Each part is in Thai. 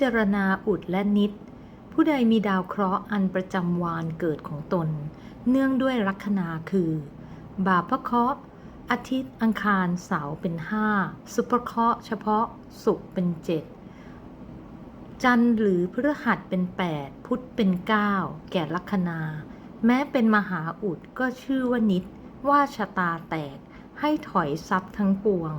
จารณาอุดและนิด ผู้ใดมีดาวเคราะห์อันประจำวานเกิดของตน เนื่องด้วยลัคนาคือ บาปพระเคราะห์อาทิตย์อังคารเสาร์เป็นห้าสุภเคราะห์เฉพาะศุกร์เป็นเจ็ดจันทร์หรือพฤหัสเป็นแปดพุธเป็นเก้าแก่ลัคนา แม้เป็นมหาอุดก็ชื่อว่านิดว่าชะตาแตกให้ถอยทรัพย์ทั้งปวง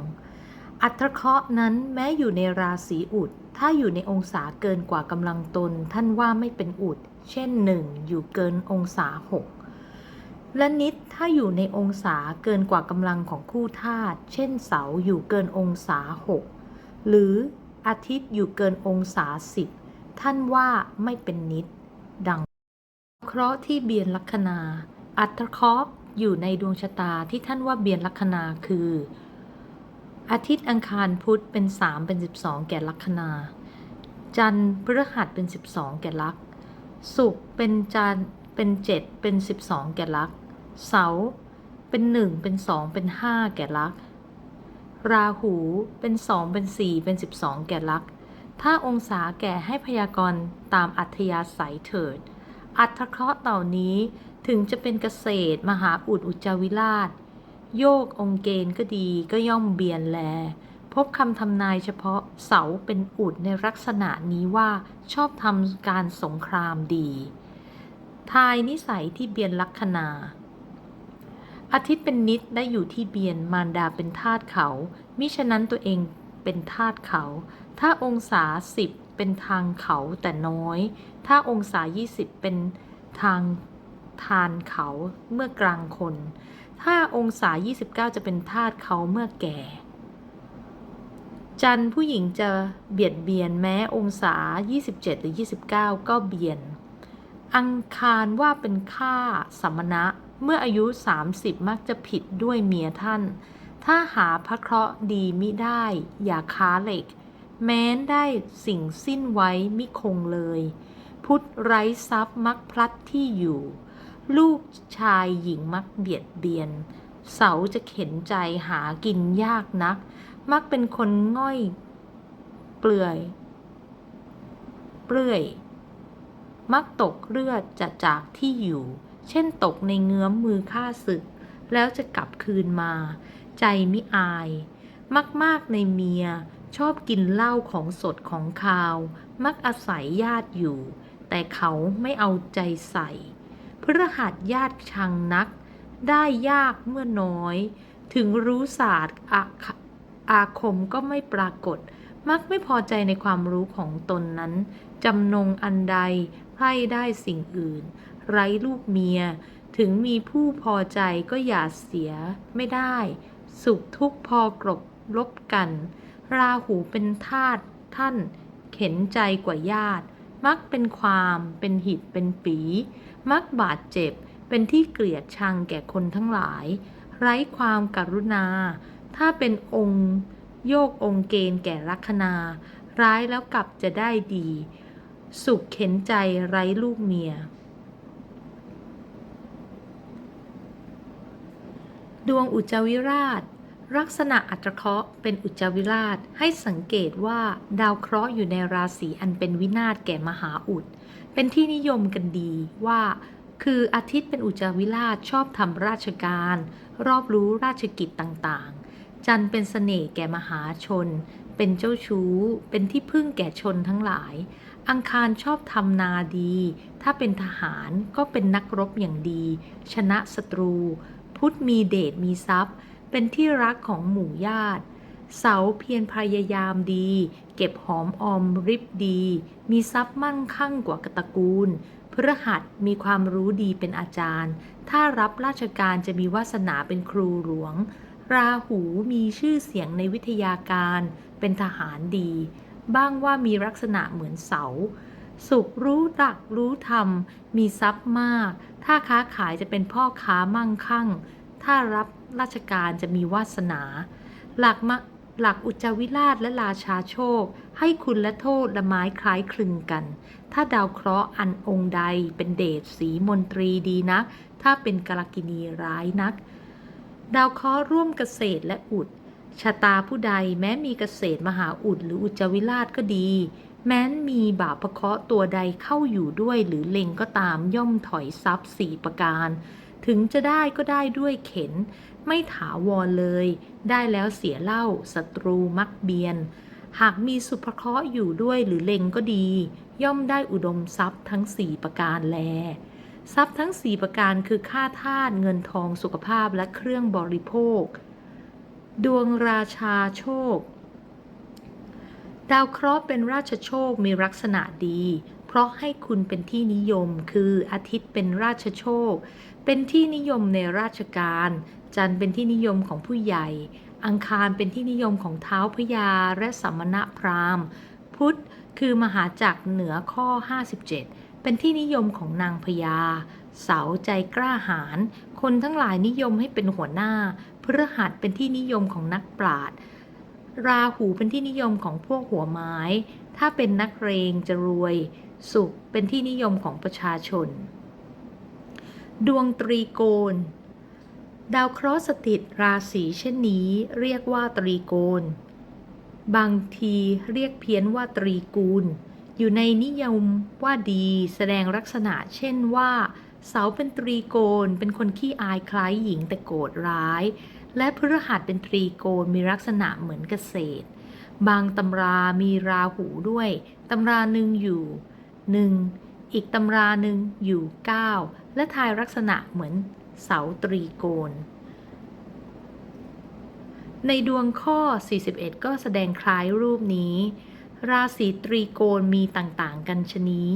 อัตรเคราะห์นั้นแม้อยู่ในราศีอุด ถ้าอยู่ในองศาเกินกว่ากำลังตน ท่านว่าไม่เป็นอุด เช่นหนึ่งอยู่เกินองศาหกและนิดถ้าอยู่ในองศาเกินกว่ากำลังของคู่ธาตุเช่นเสาอยู่เกินองศาหกหรืออาทิตย์อยู่เกินองศาสิบท่านว่าไม่เป็นนิด ดัง เคราะห์ที่เบียนลัคนา อัตเคราะห์อยู่ในดวงชะตาที่ท่านว่าเบียนลัคนาคือ อาทิตย์อังคารพุธเป็น 3 เป็น 12 แก่ลัคนา จันทร์พฤหัสเป็น 12 แก่ลักศุกร์เป็นจันทร์เป็น 7 เป็น 12 แก่ลักเสาร์เป็น 1 เป็น 2 เป็น 5 แก่ลักราหูเป็น 2 เป็น 4 เป็น 12 แก่ลักถ้าองศาแก่ให้พยากรณ์ตามอัธยาศัยเถิด อัตเคราะห์เหล่านี้ถึงจะเป็นเกษตร มหาอุดอุจจาวิราช โยกองเกณฑ์ก็ดีก็ย่อมเบียนแล พบคำทำนายเฉพาะเสาเป็นอุดในลักษณะนี้ว่าชอบทำการสงครามดี ทายนิสัยที่เบียนลัคนา อาทิตย์เป็นนิดได้อยู่ที่เบียนมารดาเป็นทาสเขา มิฉะนั้นตัวเองเป็นทาสเขา ถ้าองศาสิบเป็นทางเขาแต่น้อย ถ้าองศา 20 เป็นทางทานเขาเมื่อกลางคน ถ้าองศา 29 จะเป็นธาตุเขาเมื่อแก่ จันผู้หญิงจะเบียดเบียนแม้องศา 27 หรือ 29 ก็เบียน อังคารว่าเป็นค่าสมณะ เมื่ออายุ 30 มักจะผิดด้วยเมียท่าน ถ้าหาพระเคราะห์ดีมิได้ อย่าค้าเหล็ก แม้นได้สิ่งสิ้นไว้มิคงเลย พุทธไร้ทรัพย์มักพลัดที่อยู่ ลูกชายหญิงมักเบียดเบียน เสาจะเข็นใจหากินยากนัก มักเป็นคนง่อยเปลือย เปลื่อย มักตกเลือดจะจากที่อยู่ เช่นตกในเงื้อมมือฆ่าศึก แล้วจะกลับคืนมา ใจมิอายมักมากในเมียชอบกินเหล้าของสดของคาว มักอาศัยญาติอยู่ แต่เขาไม่เอาใจใส่ พฤหัสญาติชังนัก ได้ยากเมื่อน้อย ถึงรู้ศาสตร์อาคอาคมก็ไม่ปรากฏ มักไม่พอใจในความรู้ของตนนั้น จำนงอันใดไพร่ได้สิ่งอื่น ไร้ลูกเมีย ถึงมีผู้พอใจก็อย่าเสียไม่ได้ สุขทุกข์พอกรบลบกัน ราหูเป็นทาตุท่าน เข็นใจกว่าญาติ มักเป็นความเป็นหิดเป็นปี มักบาดเจ็บ เป็นที่เกลียดชังแก่คนทั้งหลาย ไร้ความกรุณา ถ้าเป็นองค์โยกองค์เกณฑ์แก่ลัคนา ร้ายแล้วกลับจะได้ดี สุขเข็นใจไร้ลูกเมีย ดวงอุจวิราช ลักษณะอัตเคราะห์เป็นอุจวิราชให้สังเกตว่าดาวเคราะห์อยู่ในราศีอันเป็นวินาศแก่มหาอุด เป็นที่นิยมกันดีว่า คืออาทิตย์เป็นอุจาวิราชชอบทำราชการ รอบรู้ราชกิจต่างๆ จันเป็นเสน่ห์แก่มหาชน เป็นเจ้าชู้ เป็นที่พึ่งแก่ชนทั้งหลาย อังคารชอบทำนาดี ถ้าเป็นทหารก็เป็นนักรบอย่างดี ชนะศัตรู พุทธมีเดชมีทรัพย์ เป็นที่รักของหมู่ญาติ เสาเพียรพยายามดี เก็บหอมออมริบดี มีทรัพย์มั่งคั่งกว่ากตระกูลพฤหัสมีความรู้ดีเป็นอาจารย์ ถ้ารับราชการจะมีวาสนาเป็นครูหลวง ราหูมีชื่อเสียงในวิทยาการ เป็นทหารดี บ้างว่ามีลักษณะเหมือนเสา สุขรู้ตักรู้ธรรม มีทรัพย์มาก ถ้าค้าขายจะเป็นพ่อค้ามั่งคั่ง ถ้ารับราชการจะมีวาสนา หลักมะ หลักอุจจวิราชและราชาโชค ให้คุณและโทษละไม้คล้ายคลึงกัน ถ้าดาวเคราะห์อันองค์ใดเป็นเดชสีมนตรีดีนัก ถ้าเป็นกรกินีร้ายนัก ดาวเคราะห์ร่วมเกษตรและอุด ชะตาผู้ใดแม้มีเกษตรมหาอุดหรืออุจจวิราชก็ดี แม้นมีบาปะเคราะห์ตัวใดเข้าอยู่ด้วยหรือเล็งก็ตามย่อมถอยทรัพย์สี่ประการ ถึงจะได้ก็ได้ด้วยเข็น ไม่ถาวรเลย ได้แล้วเสียเล่าศัตรูมักเบียน หากมีสุภเคราะห์อยู่ด้วยหรือเล็งก็ดี ย่อมได้อุดมทรัพย์ทั้งสี่ประการแล ทรัพย์ทั้งสี่ประการคือค่าทาสเงินทองสุขภาพและเครื่องบริโภค ดวงราชาโชค ดาวเคราะห์เป็นราชโชคมีลักษณะดีเพราะให้คุณเป็นที่นิยมคืออาทิตย์เป็นราชโชค เป็นที่นิยมในราชการ จันทร์เป็นที่นิยมของผู้ใหญ่ อังคารเป็นที่นิยมของเท้าพญาและสัมมณพราหมณ์ พุธคือมหาจักรเหนือข้อ 57 เป็นที่นิยมของนางพญา เสาใจกล้าหาญ คนทั้งหลายนิยมให้เป็นหัวหน้า พฤหัสเป็นที่นิยมของนักปราชญ์ ราหูเป็นที่นิยมของพวกหัวไม้ ถ้าเป็นนักเรงจะรวย สุขเป็นที่นิยมของประชาชน ดวงตรีโกณ ดาวเคราะห์สถิตราศีเช่นนี้เรียกว่าตรีโกณ บางทีเรียกเพี้ยนว่าตรีกูล อยู่ในนิยมว่าดีแสดงลักษณะเช่นว่าเสาเป็นตรีโกณเป็นคนขี้อายคล้ายหญิงแต่โกรธร้าย และพฤหัสเป็นตรีโกณมีลักษณะเหมือนเกษตร บางตำรามีราหูด้วย ตำราหนึ่งอยู่หนึ่งอีกตำราหนึ่งอยู่ 9 และทายลักษณะเหมือน เสาตรีโกณ ในดวงข้อ 41 ก็แสดงคล้ายรูปนี้ ราศีตรีโกณมีต่าง ๆ กันชนี้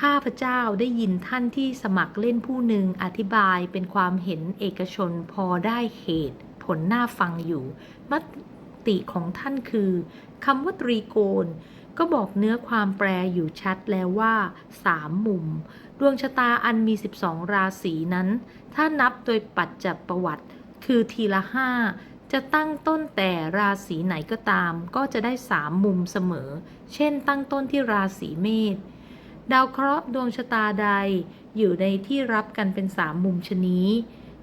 ข้าพเจ้าได้ยินท่านที่สมัครเล่นผู้หนึ่งอธิบายเป็นความเห็นเอกชนพอได้เหตุผลน่าฟังอยู่ มติของท่านคือคำว่าตรีโกณก็บอกเนื้อความแปลอยู่ชัดแล้วว่าสามมุม ดวงชะตาอันมี 12 ราศีนั้น ถ้านับโดยปัจจัประวัติ คือทีละห้าจะตั้งต้นแต่ราศีไหนก็ตาม ก็จะได้สามมุมเสมอ เช่น ตั้งต้นที่ราศีเมษ ดาวเคราะห์ดวงชะตาใด อยู่ในที่รับกันเป็นสามมุมชนี้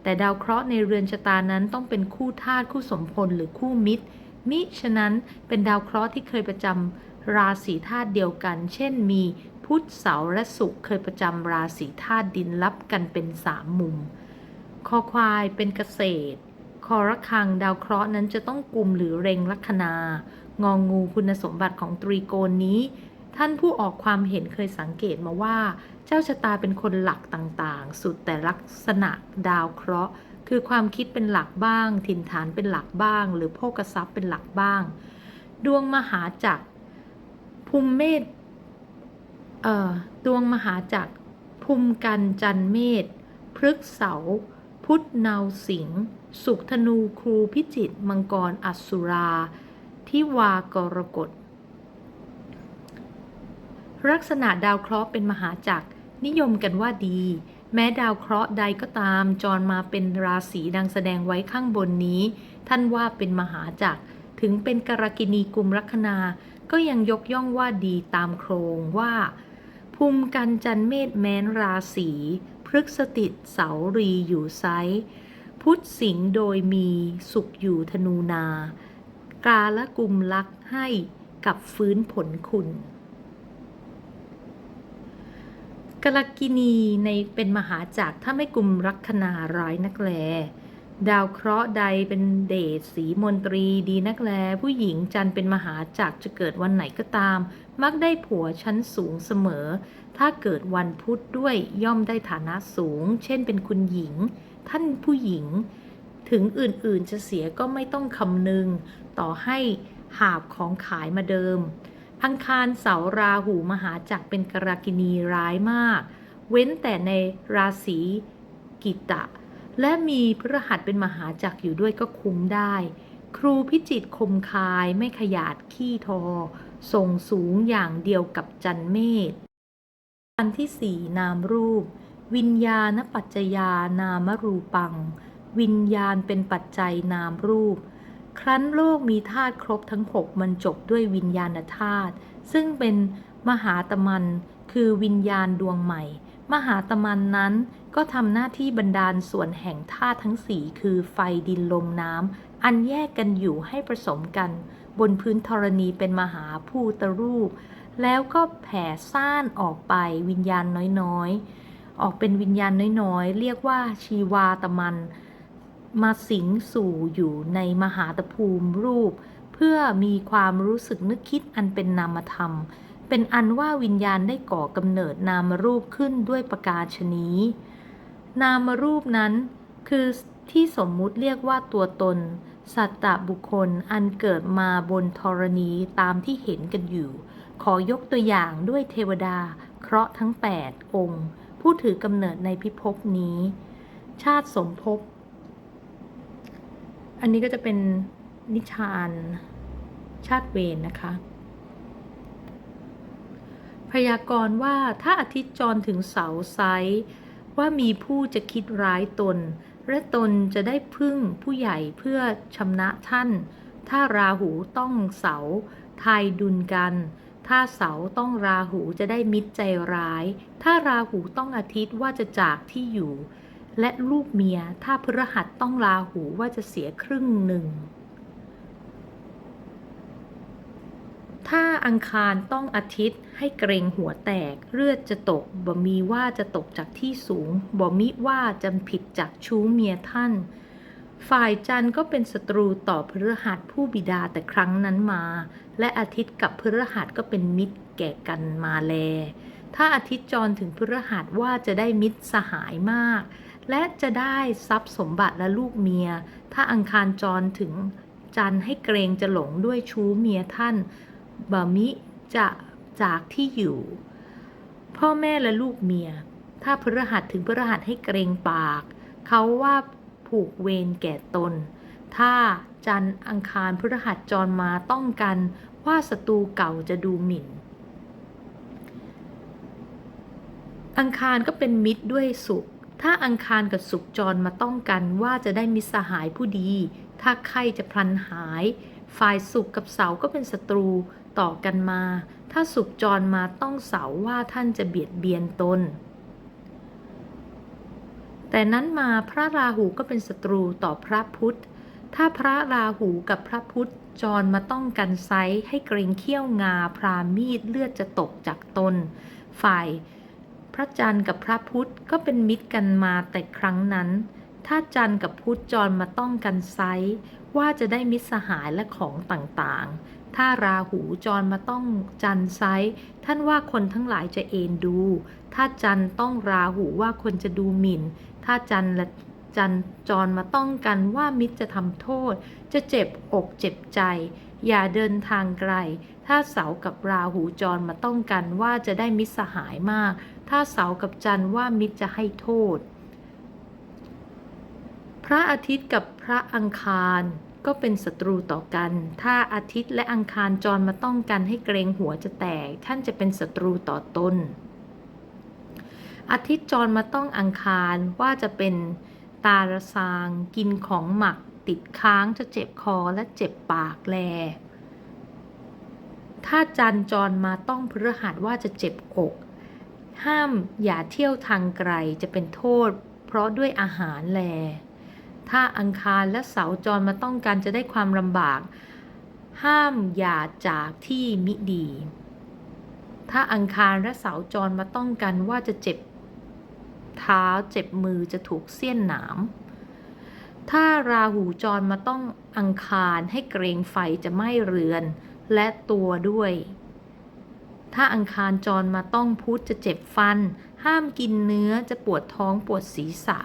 แต่ดาวเคราะห์ในเรือนชะตานั้นต้องเป็นคู่ธาตุคู่สมพลหรือคู่มิตร มิฉะนั้นเป็นดาวเคราะห์ที่เคยประจำ ราศีธาตุเดียวกัน เช่นมีพุธเสาร์และศุกร์เคยประจำราศีธาตุดินรับกันเป็นสามมุม คอควายเป็นเกษตร คอระคังดาวเคราะห์นั้นจะต้องกลุ่มหรือเร็งลัคนางองงูคุณสมบัติของตรีโกณนี้ ท่านผู้ออกความเห็นเคยสังเกตมาว่า เจ้าชะตาเป็นคนหลักต่างๆ สุดแต่ลักษณะดาวเคราะห์ คือความคิดเป็นหลักบ้าง ถิ่นฐานเป็นหลักบ้าง หรือโภกทรัพย์เป็นหลักบ้าง ดวงมหาจักร ภูมิเมษเอ่อดวงมหาจักรภูมิกันจันเมษพฤกษ์เสาพุทธนาวสิงห์สุขธนูครูพิจิตมังกรอัสุราทิวากรกฎลักษณะดาวเคราะห์เป็นมหาจักรนิยมกันว่าดี แม้ดาวเคราะห์ใดก็ตาม จรมาเป็นราศีดังแสดงไว้ข้างบนนี้ ท่านว่าเป็นมหาจักร ถึงเป็นกรกินีกลุ่มลัคนา ก็ยังยกย่องว่าดีตามโครงว่า ภูมิกันจันเมษแมนราศีพฤกษติเสารีอยู่ไซพุทธสิงห์โดยมีสุขอยู่ธนูนา กาละกุมลักให้กับฟื้นผลคุณกลกินีในเป็นมหาจักรถ้าไม่กลุ่มลัคนาร้ายนักแล ดาวเคราะห์ใดเป็นเดชสีมนตรีดีนักแล ผู้หญิงจันเป็นมหาจักรจะเกิดวันไหนก็ตาม มักได้ผัวชั้นสูงเสมอ ถ้าเกิดวันพุธด้วยย่อมได้ฐานะสูง เช่นเป็นคุณหญิง ท่านผู้หญิง ถึงอื่นๆจะเสียก็ไม่ต้องคำนึง ต่อให้หาบของขายมาเดิม อังคารเสาราหูมหาจักรเป็นกรากินีร้ายมาก เว้นแต่ในราศีกิตะ และมีพฤหัสเป็นมหาจักรอยู่ด้วยก็คุ้มได้ ครูพิจิตคมคายไม่ขยาดขี้ทอส่งสูงอย่างเดียวกับจันเมษอันที่สี่นามรูป วิญญาณปัจจยานามรูปัง วิญญาณเป็นปัจจัยนามรูป ครั้นโลกมีธาตุครบทั้งหกมันจบด้วยวิญญาณธาตุซึ่งเป็นมหาตมันคือวิญญาณดวงใหม่ มหาตมันนั้นก็ทำหน้าที่บรรดาลส่วนแห่งธาตุทั้งสี่คือไฟดินลมน้ำอันแยกกันอยู่ให้ผสมกัน บนพื้นธรณีเป็นมหาภูตรูป แล้วก็แผ่ซ่านออกไปวิญญาณน้อยๆ ออกเป็นวิญญาณน้อยๆ เรียกว่าชีวาตมัน มาสิงสู่อยู่ในมหาตภูมิรูป เพื่อมีความรู้สึกนึกคิดอันเป็นนามธรรม เป็นอันว่าวิญญาณได้ก่อกำเนิดนามรูปขึ้นด้วยประกาศนี้ นามรูปนั้นคือที่สมมุติเรียกว่าตัวตน สัตตบุคคลอันเกิดมาบนธรณีตามที่เห็นกันอยู่ ขอยกตัวอย่างด้วยเทวดา เคราะห์ทั้ง 8 องค์ ผู้ถือกำเนิดในพิภพนี้ ชาติสมภพอันนี้ก็จะเป็นนิชานชาติเวรนะคะ ยากรณ์ว่าถ้าอาทิตย์จรถึงเสาไซว่ามีผู้จะคิดร้ายตน และตนจะได้พึ่งผู้ใหญ่เพื่อชำนะท่าน ถ้าราหูต้องเสาทายดุลกัน ถ้าเสาต้องราหูจะได้มิตรใจร้าย ถ้าราหูต้องอาทิตย์ว่าจะจากที่อยู่ และลูกเมียถ้าพฤหัสต้องราหูว่าจะเสียครึ่งหนึ่ง ถ้าอังคารต้องอาทิตย์ให้เกรงหัวแตก เลือดจะตกบ่มีว่าจะตกจากที่สูงบ่มิว่าจะผิดจากชู้เมียท่าน ฝ่ายจันทร์ก็เป็นศัตรูต่อพฤหัสผู้บิดาแต่ครั้งนั้นมา และอาทิตย์กับพฤหัสก็เป็นมิตรแก่กันมาแล ถ้าอาทิตย์จรถึงพฤหัสว่าจะได้มิตรสหายมาก และจะได้ทรัพย์สมบัติและลูกเมีย ถ้าอังคารจรถึงจันทร์ให้เกรงจะหลงด้วยชู้เมียท่าน บะมิจะจากที่อยู่ พ่อแม่และลูกเมีย ถ้าพฤหัสถึงพฤหัสให้เกรงปาก เขาว่าผูกเวรแก่ตน ถ้าจันอังคารพฤหัสจรมาต้องกันว่าศัตรูเก่าจะดูหมิ่น อังคารก็เป็นมิตรด้วยสุข ถ้าอังคารกับสุขจรมาต้องกันว่าจะได้มิตรสหายผู้ดี ถ้าใครจะพลันหาย ฝ่ายสุขกับเสาก็เป็นศัตรู ต่อกันมา ถ้าสุขจรมาต้องเสาว่าท่านจะเบียดเบียนตน แต่นั้นมาพระราหูก็เป็นศัตรูต่อพระพุทธ ถ้าพระราหูกับพระพุทธจรมาต้องกันไซให้เกรงเขี้ยวงาพรามีดเลือดจะตกจากตน ฝ่ายพระจันทร์กับพระพุธก็เป็นมิตรกันมาแต่ครั้งนั้น ถ้าจันทร์กับพุธจรมาต้องกันไซว่าจะได้มิตรสหายและของต่างๆ ถ้าราหูจรมาต้องจันทร์ไซท่านว่าคนทั้งหลายจะเอ็นดู ถ้าจันทร์ต้องราหูว่าคนจะดูหมิ่น ถ้าจันทร์และจันทร์จรมาต้องกันว่ามิตรจะทำโทษ จะเจ็บอกเจ็บใจ อย่าเดินทางไกล ถ้าเสากับราหูจรมาต้องกันว่าจะได้มิตรสหายมาก ถ้าเสากับจันทร์ว่ามิตรจะให้โทษ พระอาทิตย์กับพระอังคาร ก็เป็นศัตรูต่อกัน ถ้าอาทิตย์และอังคารจรมาต้องกันให้เกรงหัวจะแตก ท่านจะเป็นศัตรูต่อตน อาทิตย์จรมาต้องอังคารว่าจะเป็นตาระซาง กินของหมัก ติดค้างจะเจ็บคอและเจ็บปากแล ถ้าจันทร์จรมาต้องพฤหัสว่าจะเจ็บอก ห้ามอย่าเที่ยวทางไกลจะเป็นโทษ เพราะด้วยอาหารแล ถ้าอังคารและเสาจรมาต้องการจะได้ความลำบาก ห้ามอย่าจากที่มิดี ถ้าอังคารและเสาจรมาต้องกันว่าจะเจ็บเท้าเจ็บมือจะถูกเสี้ยนหนาม ถ้าราหูจรมาต้องอังคารให้เกรงไฟจะไหม้เรือน และตัวด้วย ถ้าอังคารจรมาต้องพุธจะเจ็บฟัน ห้ามกินเนื้อจะปวดท้องปวดศีรษะ